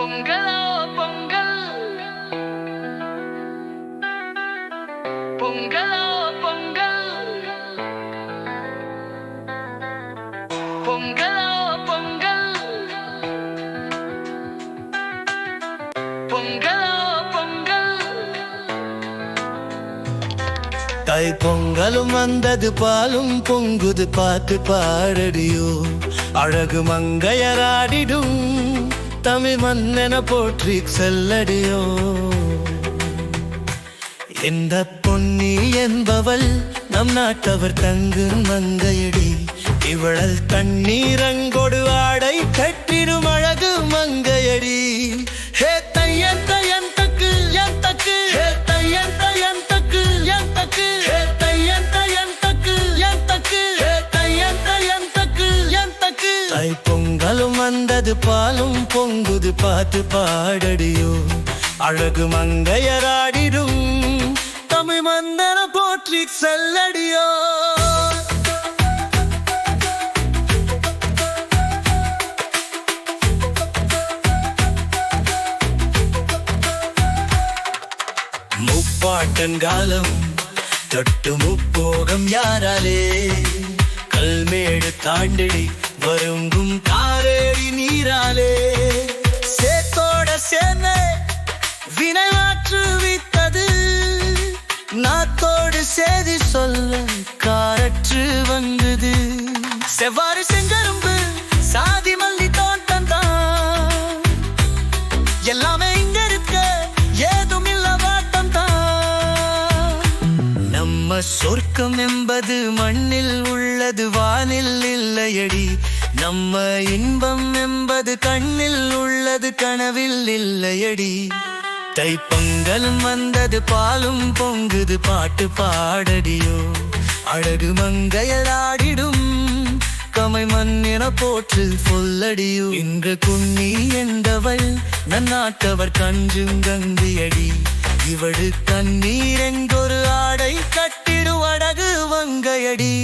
பொங்கலோ பொங்கல். பொங்கலோ பொங்கல். பொங்கலோ பொங்கல். பொங்கலோ பொங்கல். தை பொங்கலும் வந்தது பாலும் பொங்குது பார்த்து பாரடியோ அழகு மங்கையராடிடும் தமிழ் மன்னென போற்றி செல்லடியோ. எந்த பொன்னி என்பவள் நம் நாட்டவர் தங்கு மங்கையடி. இவளல் தண்ணீரங்கொடு ஆடை பொங்கலும் பாலும் பொங்குது பார்த்து பாடடியோ. அழகு மங்கையராடிடும் தமிழ் மந்தன போற்றி செல்லடியோ. முப்பாட்டன் காலம் தொட்டு முப்போகம் யாராலே? கல்மேடு தாண்டடி வருங்கும் காரேடி நீ. நாத்தோடு சேதி சொல்ல காரற்று வந்தது. செவ்வாறு செங்கரும்பு சாதி மல்லி தோட்டம் தான். எல்லாமே இங்க இருக்க ஏதும் இல்ல வாட்டம் தான். நம்ம சொர்க்கம் என்பது மண்ணில் உள்ளது வானில் இல்லையடி. நம்ம இன்பம் என்பது கண்ணில் உள்ளது கனவில் இல்லையடி. தைப்பொங்கலும் வந்தது பாலும் பொங்குது பாட்டு பாடடியோ. அழகு மங்கையலாடிடும் கமை மண்ணின போற்று சொல்லடியோ. இன்று குன்னி என்றவள் நன்னாட்டவர் கஞ்சும் கந்தியடி. இவடு தண்ணீர் எங்கொரு ஆடை கட்டிடு அடகு வங்கையடி